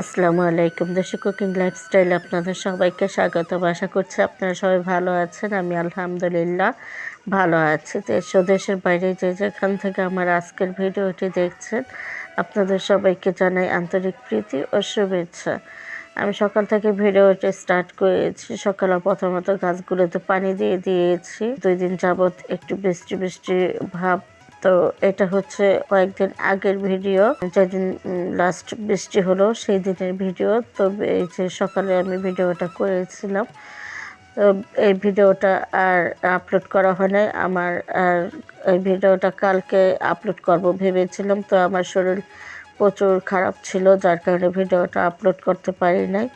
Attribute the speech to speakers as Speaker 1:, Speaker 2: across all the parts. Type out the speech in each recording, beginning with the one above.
Speaker 1: আসসালামু আলাইকুম। দেশে কুকিং লাইফস্টাইল আপনাদের সবাইকে স্বাগত। আশা করছি আপনারা সবাই ভালো আছেন। আমি আলহামদুলিল্লাহ ভালো আছি। দেশ ও দেশের বাইরে যে যেখান থেকে আমার আজকের ভিডিওটি দেখছেন, আপনাদের সবাইকে জানাই আন্তরিক প্রীতি ও শুভেচ্ছা। আমি সকাল থেকে ভিডিওটি স্টার্ট করেছি। সকালে প্রথমত গাছগুলোতে পানি দিয়ে দিয়েছি। দুই দিন যাবৎ একটু বৃষ্টি বৃষ্টি ভাব তো এটা হচ্ছে কয়েকদিন আগের ভিডিও। যেদিন লাস্ট বৃষ্টি হলো সেই দিনের ভিডিও। তো এই যে সকালে আমি ভিডিওটা করেছিলাম। তো এই ভিডিওটা আর আপলোড করা হয় নাই। আমার আর এই ভিডিওটা কালকে আপলোড করব ভেবেছিলাম। তো আমার শরীর প্রচুর খারাপ ছিল, যার কারণে ভিডিওটা আপলোড করতে পারি নাই।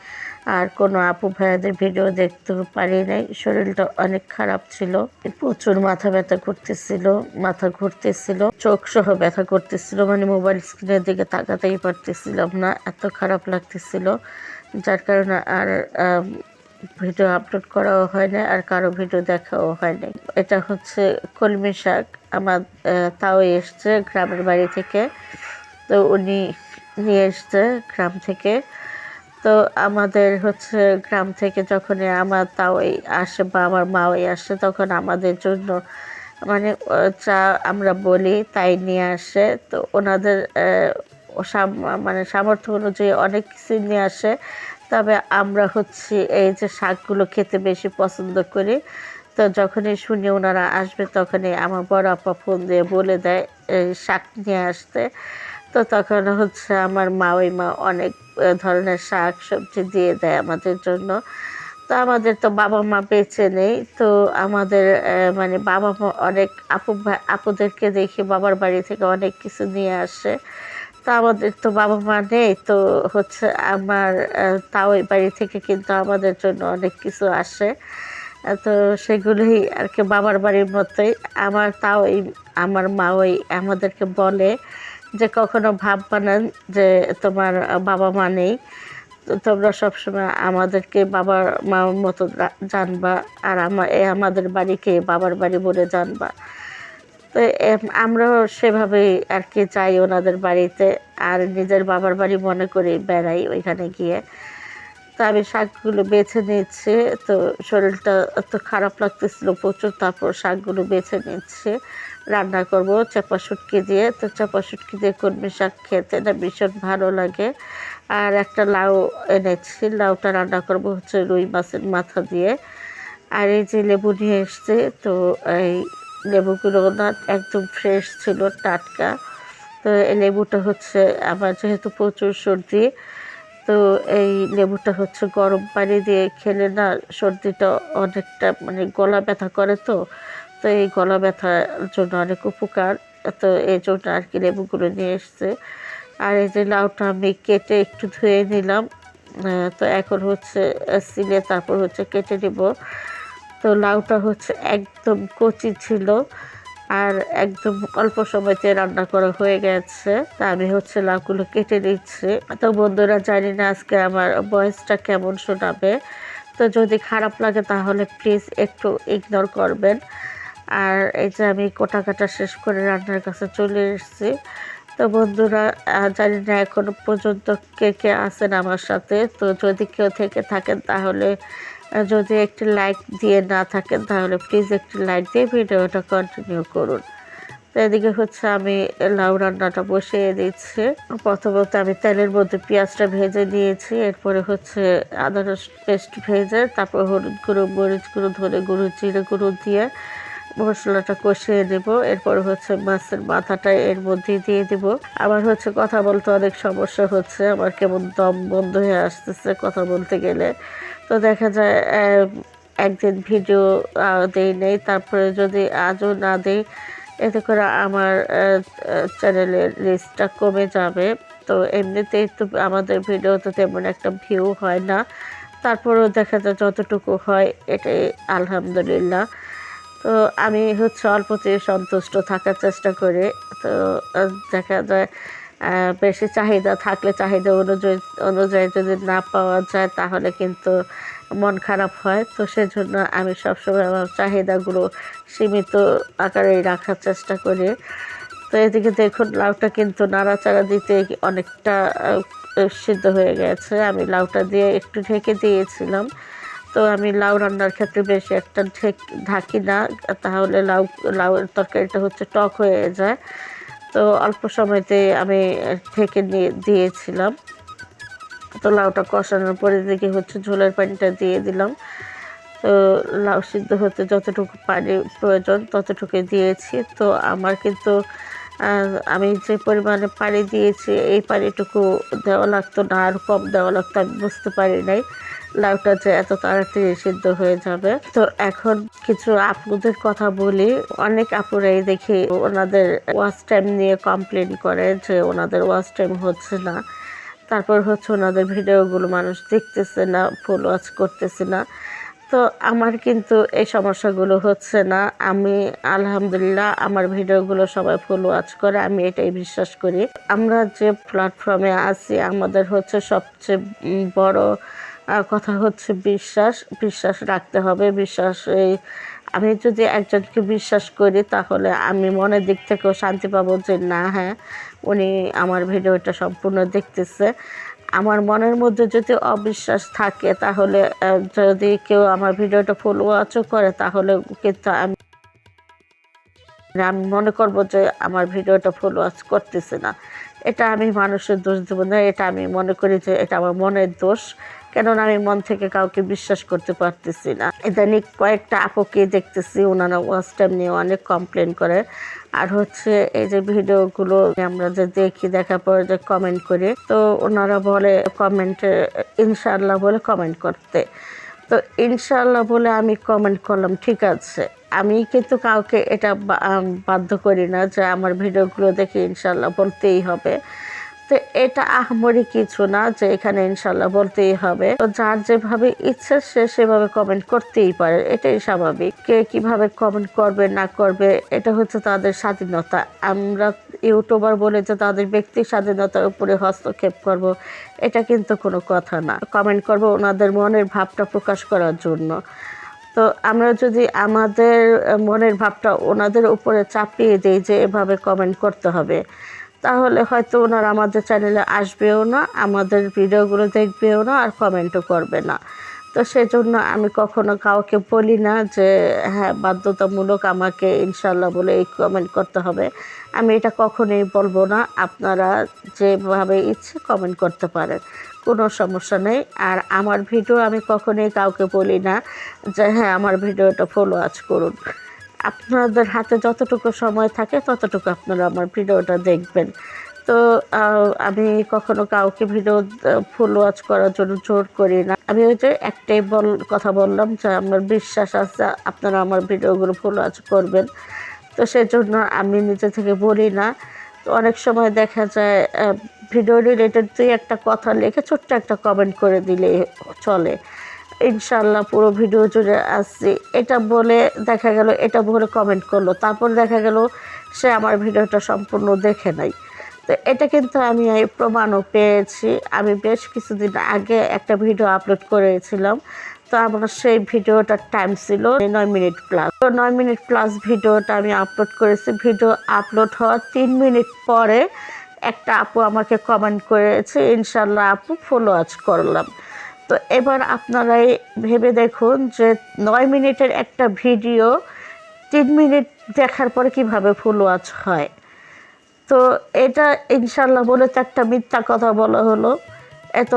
Speaker 1: আর কোনো আপু ভাইয়াদের ভিডিও দেখতে পারি নাই। শরীরটা অনেক খারাপ ছিল। প্রচুর মাথা ব্যথা করতেছিল, মাথা ঘুরতেছিল চোখ সহ ব্যথা করতেছিল মানে মোবাইল স্ক্রিনের দিকে তাকাতেই পারতেছিলাম না, এত খারাপ লাগতেছিল। যার কারণে আর ভিডিও আপলোড করাও হয় না আর কারও ভিডিও দেখাও হয় নাই। এটা হচ্ছে কলমি শাক, আমার তাও এসছে গ্রামের বাড়ি থেকে। তো উনি নিয়ে এসছে গ্রাম থেকে। তো আমাদের হচ্ছে গ্রাম থেকে যখন আমার তাও তাওই আসে বা আমার মাওই আসে তখন আমাদের জন্য মানে চা আমরা বলি তাই নিয়ে আসে। তো ওনাদের মানে সামর্থ্য অনুযায়ী অনেক কিছু নিয়ে আসে। তবে আমরা হচ্ছে এই যে শাকগুলো খেতে বেশি পছন্দ করি। তো যখনই শুনি ওনারা আসবে তখনই আমার বড় আপা ফোন দিয়ে বলে দেয়, এই শাক নিয়ে আসতে। তো তখন হচ্ছে আমার মা, ওই মা অনেক ধরনের শাক সবজি দিয়ে দেয় আমাদের জন্য। তো আমাদের তো বাবা মা বেঁচে নেই, তো আমাদের মানে বাবা মা অনেক আপু আপুদেরকে দেখি বাবার বাড়ি থেকে অনেক কিছু নিয়ে আসে। তো আমাদের তো বাবা মা নেই, তো হচ্ছে আমার তাও ওই বাড়ি থেকে কিন্তু আমাদের জন্য অনেক কিছু আসে। তো সেগুলোই আর কি বাবার বাড়ির মতোই। আমার তাও এই, আমার মা ওই আমাদেরকে বলে যে কখনো ভাব বানান যে তোমার বাবা মা নেই, তো তোমরা সবসময় আমাদেরকে বাবার মার মতো জানবা আর আমার আমাদের বাড়িকে বাবার বাড়ি বলে জানবা। তো আমরাও সেভাবেই আর কি যাই ওনাদের বাড়িতে আর নিজের বাবার বাড়ি মনে করে বেড়াই ওইখানে গিয়ে। তো আমি শাকগুলো বেছে নিচ্ছি, তো শরীরটা এত খারাপ লাগতেছিল প্রচুর, তারপর শাকগুলো বেছে নিচ্ছে। রান্না করব চাপা শুটকি দিয়ে। তো চাপা শুটকি দিয়ে কর্মী শাক খেতে না ভীষণ ভালো লাগে। আর একটা লাউ এনেছি, লাউটা রান্না করব হচ্ছে রুই মাছের মাথা দিয়ে। আর এই যে লেবু নিয়ে এসছে, তো এই লেবুগুলো না একদম ফ্রেশ ছিল, টাটকা। তো এই লেবুটা হচ্ছে আমার যেহেতু প্রচুর সর্দি, তো এই লেবুটা হচ্ছে গরম পানি দিয়ে খেলে না সর্দিটা অনেকটা মানে গলা ব্যথা করে তো। তো এই গলা ব্যথার জন্য অনেক উপকার। তো এই জন্য আর কি লেবুগুলো নিয়ে এসছে। আর এই যে লাউটা আমি কেটে একটু ধুয়ে নিলাম। তো এখন হচ্ছে সিলে তারপর হচ্ছে কেটে নিব। তো লাউটা হচ্ছে একদম কচি ছিল আর একদম অল্প সময়তে রান্না করা হয়ে গেছে। তা আমি হচ্ছে লাউগুলো কেটে নিচ্ছি। তো বন্ধুরা, জানি না আজকে আমার বয়সটা কেমন শোনাবে। তো যদি খারাপ লাগে তাহলে প্লিজ একটু ইগনোর করবেন। আর এই যে আমি কোটা কাটা শেষ করে রান্নার কাছে চলে এসেছি। তো বন্ধুরা জানি না এখনও পর্যন্ত কে কে আছেন আমার সাথে। তো যদি কেউ থেকে থাকেন তাহলে যদি একটি লাইক দিয়ে না থাকেন তাহলে প্লিজ একটি লাইক দিয়ে ভিডিওটা কন্টিনিউ করুন। তো এদিকে হচ্ছে আমি লাউ রান্নাটা বসিয়ে দিচ্ছি। প্রথমত আমি তেলের মধ্যে পেঁয়াজটা ভেজে দিয়েছি এরপরে হচ্ছে আদা রসুন পেস্ট ভেজে, তারপর হলুদ গুঁড়ো, মরিচ গুঁড়ো ধরে গুঁড়ো, জিরে গুঁড়ো দিয়ে মশলাটা কষিয়ে দেবো। এরপর হচ্ছে মাছের মাথাটা এর মধ্যে দিয়ে দেব। আবার হচ্ছে কথা বলতে অনেক সমস্যা হচ্ছে। আমার কেমন দম বন্ধ হয়ে আসতেছে কথা বলতে গেলে। তো দেখা যায় একদিন ভিডিও দেই নেই। তারপরে যদি আজও না দেই, এতে করে আমার চ্যানেলের লিস্টটা কমে যাবে। তো এমনিতেই তো আমাদের ভিডিওতে তেমন একটা ভিউ হয় না। তারপরেও দেখা যায় যতটুকু হয়, এটাই আলহামদুলিল্লাহ। তো আমি হচ্ছে অল্পতে সন্তুষ্ট থাকার চেষ্টা করি, তো দেখা যায় বেশি চাহিদা থাকলে চাহিদা অনুযায়ী অনুযায়ী যদি না পাওয়া যায় তাহলে কিন্তু মন খারাপ হয়। তো সেজন্য আমি সবসময় আমার চাহিদাগুলো সীমিত আকারেই রাখার চেষ্টা করি। তো এদিকে দেখুন, লাউটা কিন্তু নাড়াচাড়া দিতে অনেকটা সিদ্ধ হয়ে গেছে। আমি লাউটা দিয়ে একটু ঢেকে দিয়েছিলাম। তো আমি লাউ রান্নার ক্ষেত্রে বেশি একটা ঢেক ঢাকি না, তাহলে লাউ, লাউয়ের তরকারিটা হচ্ছে টক হয়ে যায়। তো অল্প সময়তে আমি ঢেকে নিয়ে দিয়েছিলাম। তো লাউটা কষানোর পরে দেখি হচ্ছে ঝোলের পানিটা দিয়ে দিলাম। তো লাউ সিদ্ধ হতে যতটুকু পানি প্রয়োজন ততটুকু দিয়েছি। তো আমার কিন্তু আমি যে পরিমাণে পানি দিয়েছি, এই পানিটুকু দেওয়া লাগতো না, আর কম দেওয়া লাগতো আমি বুঝতে পারি নাই। লাউটা যে এত তাড়াতাড়ি সিদ্ধ হয়ে যাবে। তো এখন কিছু আপুদের কথা বলি। অনেক আপুরাই দেখি ওনাদের ওয়াচ টাইম নিয়ে কমপ্লেন করে যে ওনাদের ওয়াচ টাইম হচ্ছে না। তারপর হচ্ছে ওনাদের ভিডিওগুলো মানুষ দেখতেছে না, ফুল ওয়াচ করতেছে না। তো আমার কিন্তু এই সমস্যাগুলো হচ্ছে না। আমি আলহামদুলিল্লাহ আমার ভিডিওগুলো সবাই ফুল ওয়াচ করে, আমি এটাই বিশ্বাস করি। আমরা যে প্ল্যাটফর্মে আছি, আমাদের হচ্ছে সবচেয়ে বড় আহ, কথা হচ্ছে বিশ্বাস বিশ্বাস রাখতে হবে বিশ্বাস এই আমি যদি একজনকে বিশ্বাস করি তাহলে আমি মনের দিক থেকেও শান্তি পাবো যে না হ্যাঁ উনি আমার ভিডিওটা সম্পূর্ণ দেখতেছে। আমার মনের মধ্যে যদি অবিশ্বাস থাকে তাহলে যদি কেউ আমার ভিডিওটা ফুল ওয়াচও করে তাহলে কিন্তু আমি আমি মনে করব যে আমার ভিডিওটা ফুল ওয়াচ করতেছে না। এটা আমি মানুষের দোষ দেবো না এটা আমি মনে করি যে এটা আমার মনের দোষ। কেননা আমি মন থেকে কাউকে বিশ্বাস করতে পারতেছি না। ইদানিং কয়েকটা আপুকে দেখতেছি, ওনারা ওয়াচ টাইম নিয়ে অনেক কমপ্লেন করে। আর হচ্ছে এই যে ভিডিওগুলো আমরা যে দেখি, দেখার পরে যে কমেন্ট করি, তো ওনারা বলে কমেন্টে ইনশাল্লাহ বলে কমেন্ট করতে। তো ইনশাল্লাহ বলে আমি কমেন্ট করলাম, ঠিক আছে। আমি কিন্তু কাউকে এটা বাধ্য করি না যে আমার ভিডিওগুলো দেখে ইনশাল্লাহ বলতেই হবে। তো এটা আহামরি কিছু না যে এখানে ইনশাল্লাহ বলতেই হবে। তো যার যেভাবে ইচ্ছে সে সেভাবে কমেন্ট করতেই পারে, এটাই স্বাভাবিক। কে কীভাবে কমেন্ট করবে, না করবে, এটা হচ্ছে তাদের স্বাধীনতা। আমরা ইউটিউবার বলে যে তাদের ব্যক্তি স্বাধীনতার উপরে হস্তক্ষেপ করব, এটা কিন্তু কোনো কথা না। কমেন্ট করব ওনাদের মনের ভাবটা প্রকাশ করার জন্য। তো আমরা যদি আমাদের মনের ভাবটা ওনাদের উপরে চাপিয়ে দিই যে এভাবে কমেন্ট করতে হবে তাহলে হয়তো ওনারা আমাদের চ্যানেলে আসবেও না, আমাদের ভিডিওগুলো দেখবেও না আর কমেন্টও করবে না। তো সেজন্য আমি কখনো কাউকে বলি না যে হ্যাঁ বাধ্যতামূলক আমাকে ইনশাল্লাহ বলে এই কমেন্ট করতে হবে। আমি এটা কখনোই বলব না। আপনারা যেভাবে ইচ্ছে কমেন্ট করতে পারেন, কোনো সমস্যা নেই। আর আমার ভিডিও আমি কখনোই কাউকে বলি না যে হ্যাঁ আমার ভিডিওটা ফলো আজ করুন। আপনাদের হাতে যতটুকু সময় থাকে ততটুকু আপনারা আমার ভিডিওটা দেখবেন। তো আমি কখনো কাউকে ভিডিও ফুল ওয়াচ করার জন্য জোর করি না। আমি ওই যে একটাই বল, কথা বললাম যে আমার বিশ্বাস আছে আপনারা আমার ভিডিওগুলো ফুল ওয়াচ করবেন। তো সেজন্য আমি নিজে থেকে বলি না। তো অনেক সময় দেখা যায় ভিডিও রিলেটেড তুই একটা কথা লিখে ছোট্ট একটা কমেন্ট করে দিলে চলে। ইনশাল্লাহ পুরো ভিডিও জুড়ে আসছি। এটা বলে দেখা গেল, এটা বলে কমেন্ট করল। তারপর দেখা গেল সে আমার ভিডিওটা সম্পূর্ণ দেখে নাই। তো এটা কিন্তু আমি এই প্রমাণও পেয়েছি। আমি বেশ কিছুদিন আগে একটা ভিডিও আপলোড করেছিলাম। তো আমার সেই ভিডিওটার টাইম ছিল নয় মিনিট প্লাস তো নয় মিনিট প্লাস ভিডিওটা আমি আপলোড করেছি। ভিডিও আপলোড হওয়ার তিন মিনিট পরে একটা আপু আমাকে কমেন্ট করেছে ইনশাল্লাহ আপু ফলো আজ করলাম। তো এবার আপনারাই ভেবে দেখুন যে নয় মিনিটের একটা ভিডিও তিন মিনিট দেখার পরে কীভাবে ফুল ওয়াচ হয়। তো এটা ইনশাল্লাহ বলে তো একটা মিথ্যা কথা বলা হলো। এত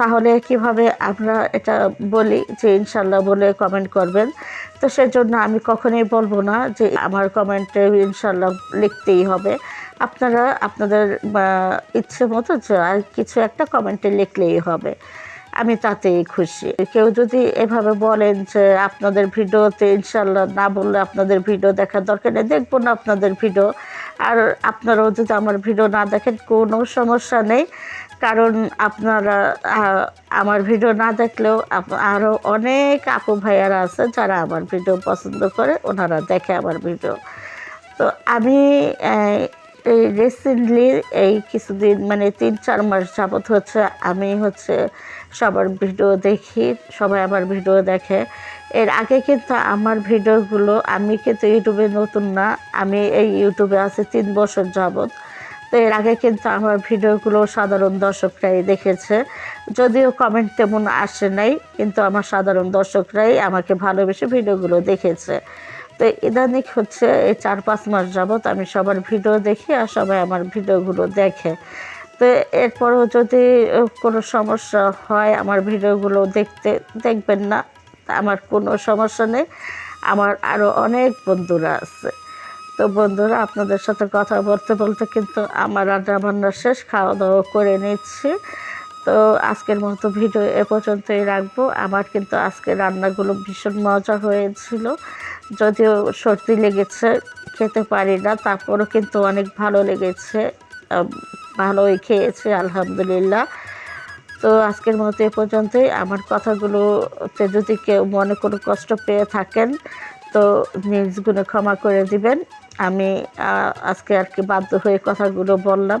Speaker 1: তাহলে কীভাবে আমরা এটা বলি যে ইনশাল্লাহ বলে কমেন্ট করবেন। তো সেজন্য আমি কখনোই বলব না যে আমার কমেন্টে ইনশাল্লাহ লিখতেই হবে। আপনারা আপনাদের ইচ্ছে মতো যে কিছু একটা কমেন্টে লিখলেই হবে। আমি তাতেই খুশি। কেউ যদি এভাবে বলেন যে আপনাদের ভিডিওতে ইনশাল্লাহ না বললে আপনাদের ভিডিও দেখার দরকার নেই, দেখব না আপনাদের ভিডিও। আর আপনারাও যদি আমার ভিডিও না দেখেন, কোনো সমস্যা নেই। কারণ আপনারা আমার ভিডিও না দেখলেও আরও অনেক আপু ভাইয়ারা আছে যারা আমার ভিডিও পছন্দ করে, ওনারা দেখে আমার ভিডিও। তো আমি এই রিসেন্টলি এই কিছুদিন মানে তিন, চার মাস যাবৎ হচ্ছে আমি হচ্ছে সবার ভিডিও দেখি, সবাই আমার ভিডিও দেখে। এর আগে কিন্তু আমার ভিডিওগুলো, আমি কিন্তু ইউটিউবে নতুন না, আমি এই ইউটিউবে আছি তিন বছর যাবৎ। তো এর আগে কিন্তু আমার ভিডিওগুলো সাধারণ দর্শকরাই দেখেছে। যদিও কমেন্ট তেমন আসে নাই, কিন্তু আমার সাধারণ দর্শকরাই আমাকে ভালোবেসে ভিডিওগুলো দেখেছে। তো ইদানিক হচ্ছে এই চার পাঁচ মাস যাবৎ আমি সবার ভিডিও দেখি আর সবাই আমার ভিডিওগুলো দেখে। তো এরপরও যদি কোনো সমস্যা হয় আমার ভিডিওগুলো দেখতে, দেখবেন না। আমার কোনো সমস্যা নেই। আমার আরও অনেক বন্ধুরা আছে। তো বন্ধুরা, আপনাদের সাথে কথা বলতে বলতে কিন্তু আমার রান্না বান্না শেষ খাওয়া দাওয়া করে নিচ্ছি। তো আজকের মতো ভিডিও এ পর্যন্তই রাখব। আমার কিন্তু আজকে রান্নাগুলো ভীষণ মজা হয়েছিল। যদিও সর্দি লেগেছে, খেতে পারি না, তারপরও কিন্তু অনেক ভালো লেগেছে ভালোই খেয়েছি, আলহামদুলিল্লাহ। তো আজকের মতো এ পর্যন্তই। আমার কথাগুলোতে যদি কেউ মনে কোনো কষ্ট পেয়ে থাকেন, তো নিজ গুণে ক্ষমা করে দিবেন। আমি আজকে আর কি বাধ্য হয়ে কথাগুলো বললাম।